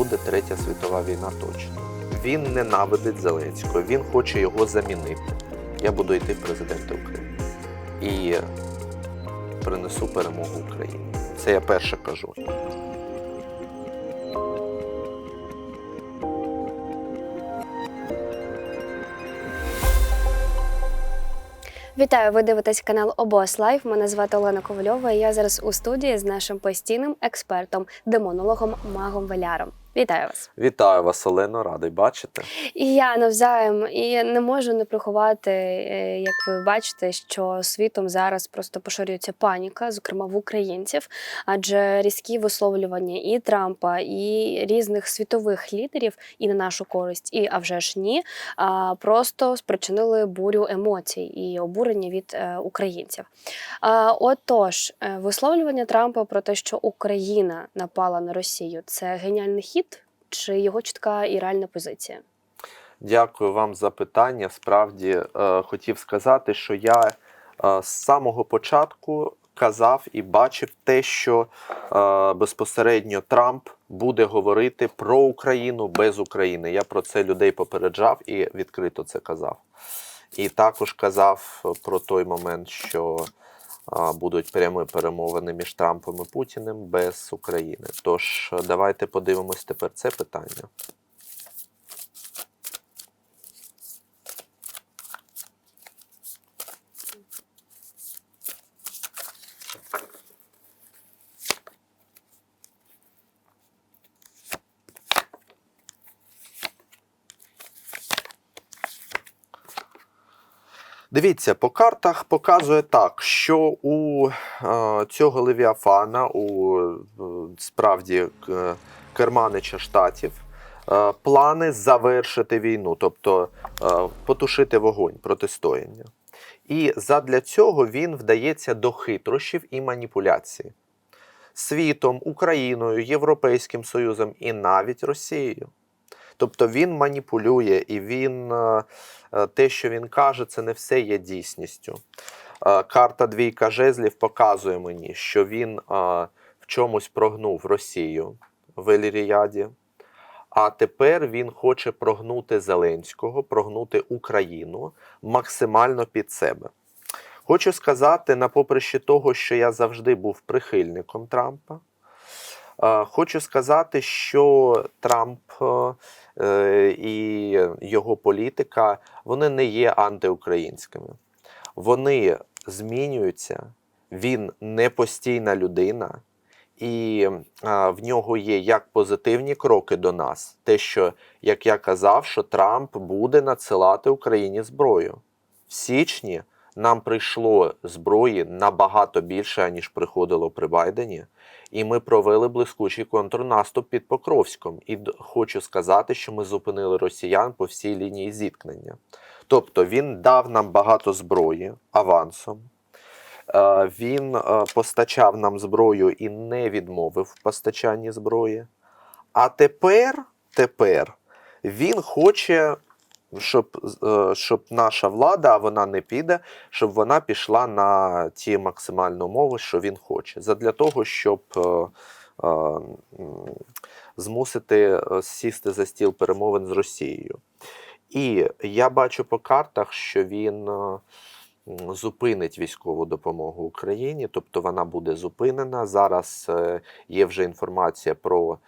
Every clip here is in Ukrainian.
буде третя світова війна точно. Він ненавидить Зеленського, він хоче його замінити. Я буду йти в президенти України і принесу перемогу Україні. Це я перше кажу. Вітаю! Ви дивитесь канал Обос Лайф. Мене звати Олена Ковальова. і Я зараз у студії з нашим постійним експертом, демонологом Магом Веляром. Вітаю вас! Вітаю вас, Олено, радий бачити. І я навзаєм і не можу не приховати, е, як ви бачите, що світом зараз просто поширюється паніка, зокрема в українців, адже різкі висловлювання і Трампа, і різних світових лідерів, і на нашу користь, і а вже ж ні, просто спричинили бурю емоцій і обурення від е, українців. Отож, е, висловлювання Трампа про те, що Україна напала на Росію, це геніальний хід чи його чітка і реальна позиція? Дякую вам за питання. Справді е, хотів сказати, що я е, з самого початку казав і бачив те, що е, безпосередньо Трамп буде говорити про Україну без України. Я про це людей попереджав і відкрито це казав. І також казав про той момент, що будуть прямі перемовини між Трампом і Путіним без України. Тож давайте подивимось тепер це питання. Дивіться, по картах показує так, що у е, цього Левіафана, у е, справді к- керманича штатів, е, плани завершити війну, тобто е, потушити вогонь протистояння. І задля цього він вдається до хитрощів і маніпуляцій світом, Україною, Європейським Союзом і навіть Росією. Тобто він маніпулює і він е, е, те, що він каже, це не все є дійсністю. Е, Карта двійка жезлів показує мені, що він в чомусь прогнув Росію в Еліріаді, а тепер він хоче прогнути Зеленського, прогнути Україну максимально під себе. Хочу сказати, на поприще того, що я завжди був прихильником Трампа. Хочу сказати, що Трамп і його політика вони не є антиукраїнськими. Вони змінюються. Він не постійна людина, і в нього є як позитивні кроки до нас. Те, що, як я казав, що Трамп буде надсилати Україні зброю. В січні нам прийшло зброї набагато більше, ніж приходило при Байдені. І ми провели блискучий контрнаступ під Покровськом. І хочу сказати, що ми зупинили росіян по всій лінії зіткнення. Тобто він дав нам багато зброї авансом. Е, Він е, постачав нам зброю і не відмовив в постачанні зброї. А тепер, тепер він хоче, щоб, е, щоб наша влада, вона не піде, щоб вона пішла на ті максимальні умови, що він хоче. Задля того, щоб е, е, змусити сісти за стіл перемовин з Росією. І я бачу по картах, що він зупинить військову допомогу Україні, тобто вона буде зупинена. Зараз є вже інформація про,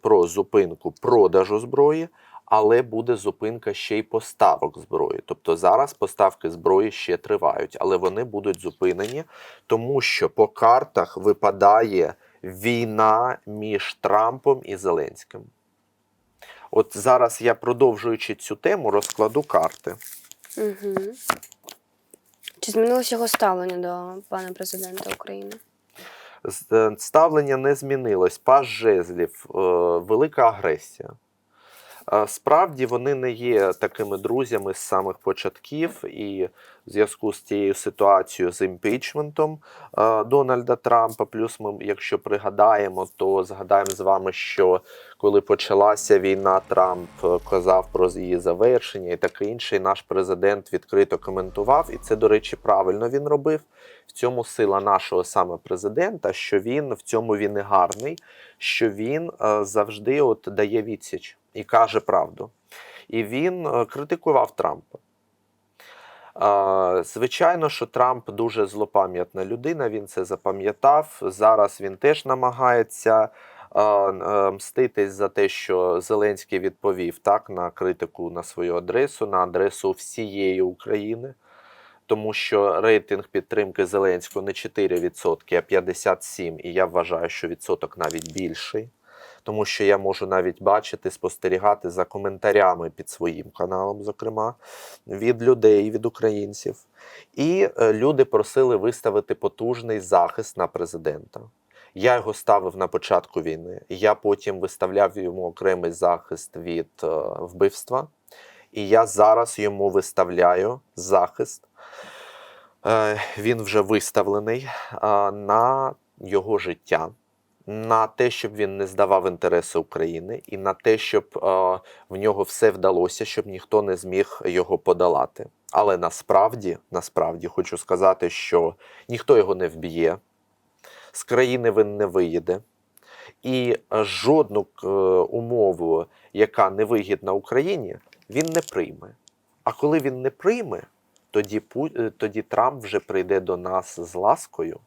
про зупинку продажу зброї, але буде зупинка ще й поставок зброї. Тобто зараз поставки зброї ще тривають, але вони будуть зупинені, тому що по картах випадає війна між Трампом і Зеленським. От зараз я, продовжуючи цю тему, розкладу карти. Угу. Чи змінилося його ставлення до пана президента України? Е, Ставлення не змінилось. Паж жезлів, е, велика агресія. Справді вони не є такими друзями з самих початків, і в зв'язку з цією ситуацією з імпічментом Дональда Трампа. Плюс ми, якщо пригадаємо, то згадаємо з вами, що коли почалася війна, Трамп е, казав про її завершення і таке інше. І наш президент відкрито коментував, і це, до речі, правильно він робив. В цьому сила нашого саме президента, що він в цьому він і гарний, що він е, завжди от дає відсіч і каже правду. І він е, критикував Трампа. Звичайно, що Трамп дуже злопам'ятна людина, він це запам'ятав. Зараз він теж намагається е, е, мститись за те, що Зеленський відповів так на критику на свою адресу, на адресу всієї України. Тому що рейтинг підтримки Зеленського не 4%, а 57%, і я вважаю, що відсоток навіть більший. Тому що я можу навіть бачити, спостерігати за коментарями під своїм каналом, зокрема, від людей, від українців. І е, люди просили виставити потужний захист на президента. Я його ставив на початку війни. Я потім виставляв йому окремий захист від е, вбивства. І я зараз йому виставляю захист. Е, він вже виставлений на його життя, на те, щоб він не здавав інтереси України, і на те, щоб е, в нього все вдалося, щоб ніхто не зміг його подолати. Але насправді, насправді хочу сказати, що ніхто його не вб'є, з країни він не виїде. І жодну е, умову, яка невигідна Україні, він не прийме. А коли він не прийме, тоді, е, тоді Трамп вже прийде до нас з ласкою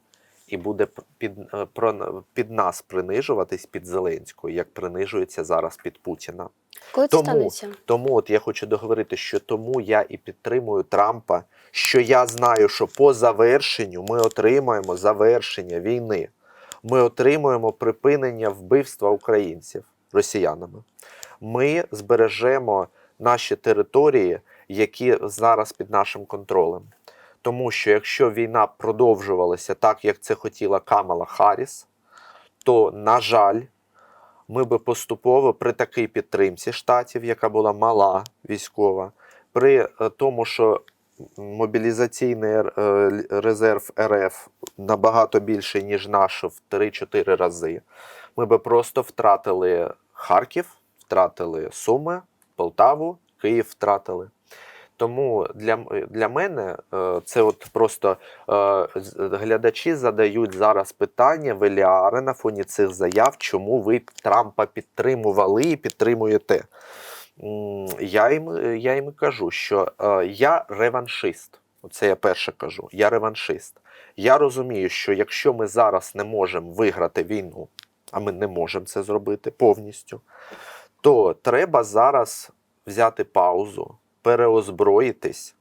і буде під, е, про, під нас принижуватись під Зеленського, як принижується зараз під Путіна. Коли це Тому- станеться? Тому от я хочу договорити, що тому я і підтримую Трампа, що я знаю, що по завершенню ми отримаємо завершення війни. Ми отримуємо припинення вбивства українців росіянами. Ми збережемо наші території, які зараз під нашим контролем. Тому що якщо війна продовжувалася так, як це хотіла Камала Харріс, то, на жаль, ми би поступово при такій підтримці штатів, яка була мала військова, при е, тому, що мобілізаційний е, резерв РФ набагато більший, ніж наш в 3-4 рази, ми би просто втратили Харків, втратили Суми, Полтаву, Київ втратили. Тому для, для мене е, це от просто е, глядачі задають зараз питання Веліари на фоні цих заяв, чому ви Трампа підтримували і підтримуєте. Я їм, я їм кажу, що е, я реваншист. Оце я перше кажу. Я реваншист. Я розумію, що якщо ми зараз не можемо виграти війну, а ми не можемо це зробити повністю, то треба зараз взяти паузу, переозброїтись,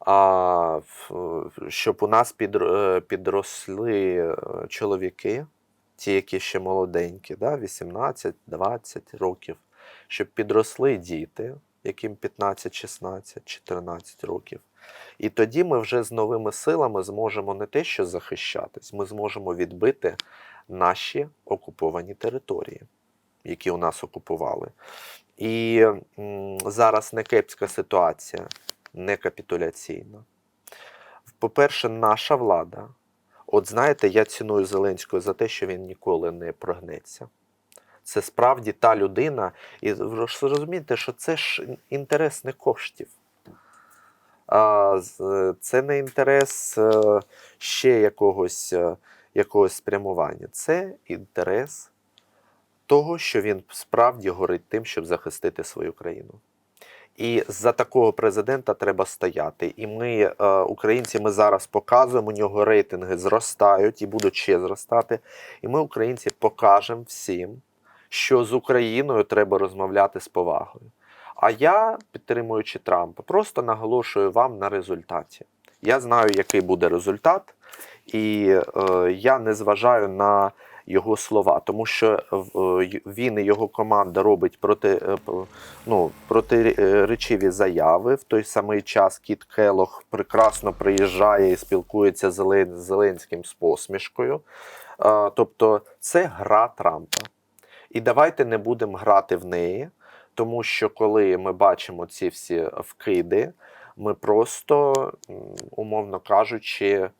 а, щоб у нас під, е, підросли е, чоловіки, ті, які ще молоденькі, да, 18-20 років, щоб підросли діти, яким 15, 16, 14 років. І тоді ми вже з новими силами зможемо не те, що захищатись, ми зможемо відбити наші окуповані території, які у нас окупували. І зараз не кепська ситуація, не капітуляційна. По-перше, наша влада. От знаєте, я ціную Зеленського за те, що він ніколи не прогнеться. Це справді та людина, і ви розумієте, що це ж інтерес не коштів. А, це не інтерес е, ще якогось, е, якогось спрямування. Це інтерес того, що він справді горить тим, щоб захистити свою країну. І за такого президента треба стояти. І ми, е, українці, ми зараз показуємо, у нього рейтинги зростають і будуть ще зростати. І ми, українці, покажемо всім, що з Україною треба розмовляти з повагою. А я, підтримуючи Трампа, просто наголошую вам на результаті. Я знаю, який буде результат, і е, я не зважаю на його слова, тому що е, він і його команда робить проти, е, ну, протиречиві заяви. В той самий час Кіт Келох прекрасно приїжджає і спілкується з Зеленським з посмішкою. Е, Тобто це гра Трампа. І давайте не будемо грати в неї, тому що коли ми бачимо ці всі вкиди, ми просто, умовно кажучи, е,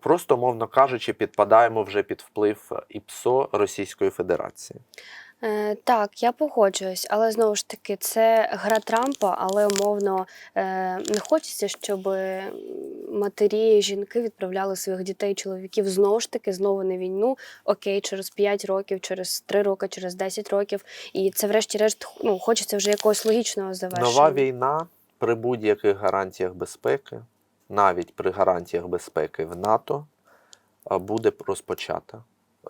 просто, умовно кажучи, підпадаємо вже під вплив ІПСО Російської Федерації. Е, так, я погоджуюсь, але знову ж таки, це гра Трампа, але умовно е, не хочеться, щоб матері, жінки відправляли своїх дітей, чоловіків знову ж таки знову на війну. Окей, через 5 років, через 3 роки, через 10 років. І це, врешті-решт, ну, хочеться вже якогось логічного завершення. Нова війна при будь-яких гарантіях безпеки, навіть при гарантіях безпеки в НАТО, буде розпочата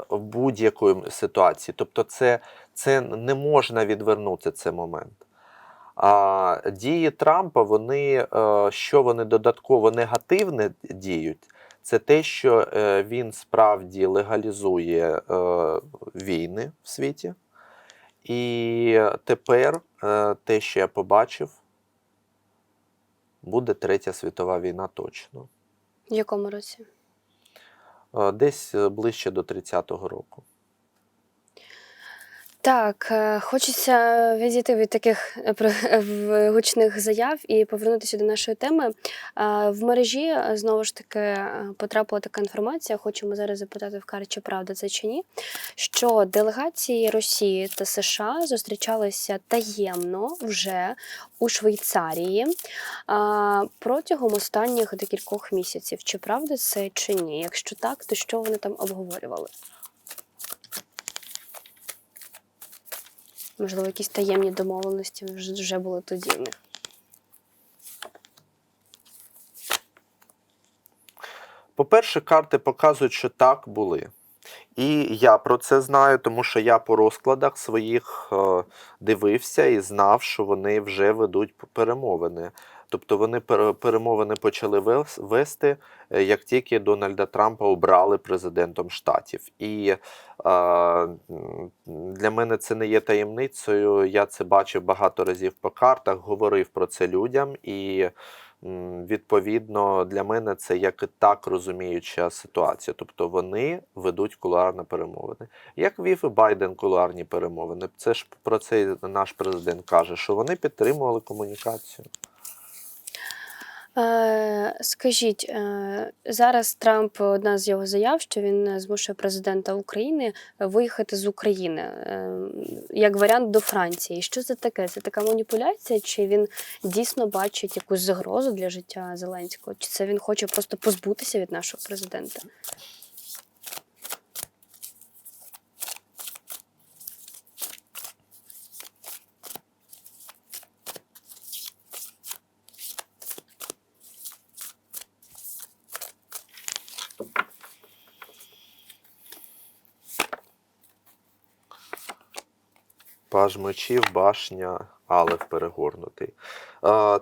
в будь-якої ситуації. Тобто, це, це не можна відвернути цей момент. А дії Трампа, вони е, що вони додатково негативне діють, це те, що е, він справді легалізує е, війни в світі. І тепер те, що я побачив, буде Третя світова війна точно. В якому році? Е, Десь е, ближче до 30-го року. Так, е, хочеться відійти від таких е, в- гучних заяв і повернутися до нашої теми. Е, В мережі е, знову ж таки е, потрапила така інформація. Хочемо зараз запитати в Карі, чи правда це чи ні. Що делегації Росії та США зустрічалися таємно вже у Швейцарії протягом останніх декількох місяців. Чи правда це чи ні? Якщо так, то що вони там обговорювали? Можливо, якісь таємні домовленості вже, були тоді. По-перше, карти показують, що так були. І я про це знаю, тому що я по розкладах своїх е, дивився і знав, що вони вже ведуть перемовини. Тобто вони пере- перемовини почали вес- вести, е, як тільки Дональда Трампа обрали президентом штатів. І е, для мене це не є таємницею. Я це бачив багато разів по картах, говорив про це людям і. Відповідно, для мене це як і так розуміюча ситуація. Тобто вони ведуть кулуарні перемовини. Як вів і Байден кулуарні перемовини? Це ж про це наш президент каже, що вони підтримували комунікацію. Е, скажіть, е, зараз Трамп одна з його заяв, що він е, змушує президента України виїхати з України як варіант до Франції. Що це таке? Це така маніпуляція? Чи він дійсно бачить якусь загрозу для життя Зеленського? Чи це він хоче просто позбутися від нашого президента? Паж мечів, башня, Алев перегорнутий.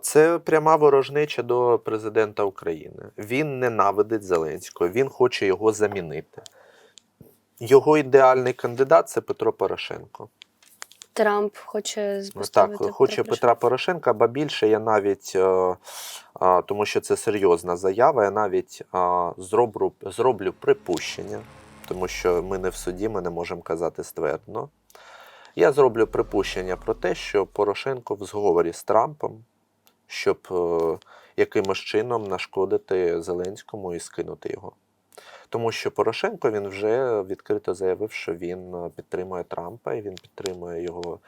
Це пряма ворожнеча до президента України. Він ненавидить Зеленського, він хоче його замінити. Його ідеальний кандидат це Петро Порошенко. Трамп хоче Ну, Так, хоче Петра Петра Порошенка, ба більше я навіть, е, а, тому що це серйозна заява, я навіть а, зроблю, зроблю припущення, тому що ми не в суді, ми не можемо казати ствердно. Я зроблю припущення про те, що Порошенко в зговорі з Трампом, щоб е, якимось чином нашкодити Зеленському і скинути його. Тому що Порошенко він вже відкрито заявив, що він е, підтримує Трампа і він підтримує його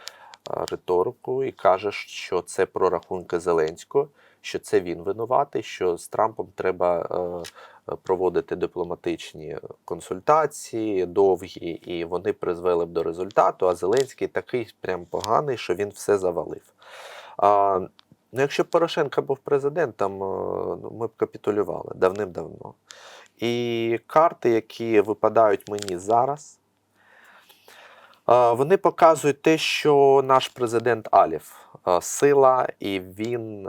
е, риторику і каже, що це прорахунки Зеленського, що це він винуватий, що з Трампом треба е, проводити дипломатичні консультації довгі, і вони призвели б до результату. А Зеленський такий прям поганий, що він все завалив. А, ну, якщо б Порошенко був президентом, е, ну, ми б капітулювали давним-давно. І карти, які випадають мені зараз, е, вони показують те, що наш президент Алів сила, і він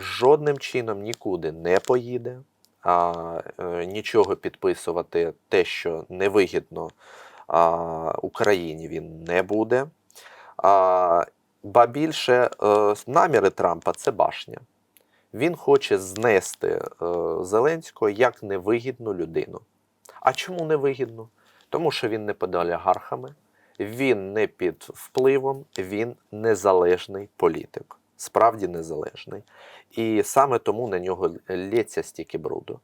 жодним чином нікуди не поїде, а, е, нічого підписувати, те, що невигідно а, Україні, він не буде. А, ба більше е, наміри Трампа це башня. Він хоче знести е, Зеленського як невигідну людину. А чому невигідну? Тому що він не під олігархами, Він не під впливом, він незалежний політик. Справді незалежний. І саме тому на нього лється стільки бруду.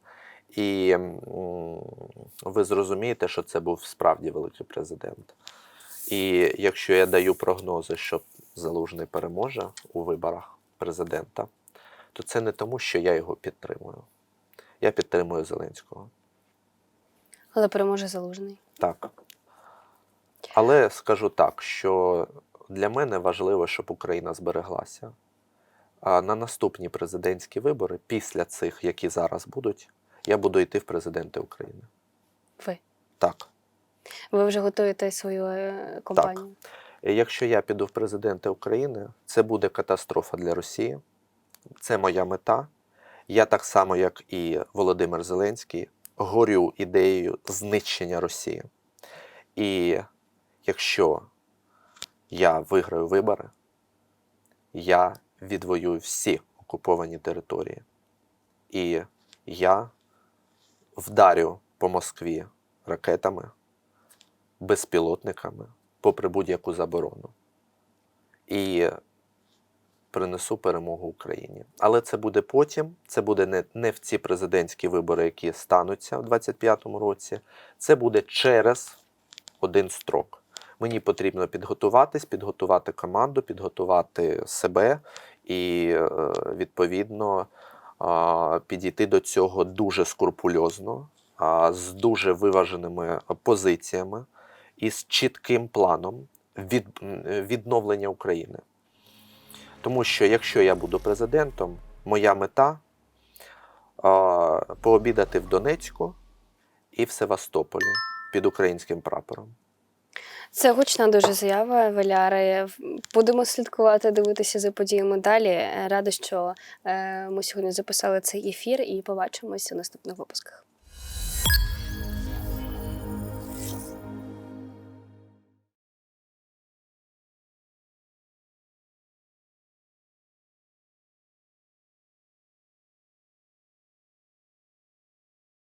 І ви зрозумієте, що це був справді великий президент. І якщо я даю прогнози, що Залужний переможе у виборах президента, то це не тому, що я його підтримую. Я підтримую Зеленського. Але переможе залужний. Так. Але скажу так, що для мене важливо, щоб Україна збереглася. А на наступні президентські вибори, після цих, які зараз будуть, я буду йти в президенти України. Ви. Так. Ви вже готуєте свою е, компанію. І Якщо я піду в президенти України, це буде катастрофа для Росії. Це моя мета. Я так само, як і Володимир Зеленський, горю ідеєю знищення Росії. І якщо я виграю вибори, я відвоюю всі окуповані території. І я вдарю по Москві ракетами, безпілотниками, попри будь-яку заборону. І принесу перемогу Україні. Але це буде потім. Це буде не, не в ці президентські вибори, які стануться у 25-му році. Це буде через один строк. Мені потрібно підготуватись, підготувати команду, підготувати себе і, е, відповідно, підійти до цього дуже скрупульозно, з дуже виваженими позиціями і з чітким планом від, відновлення України. Тому що якщо я буду президентом, моя мета пообідати в Донецьку і в Севастополі під українським прапором. Це гучна дуже заява, Валяри. Будемо слідкувати, дивитися за подіями далі. Рада, що е, ми сьогодні записали цей ефір і побачимося у наступних випусках.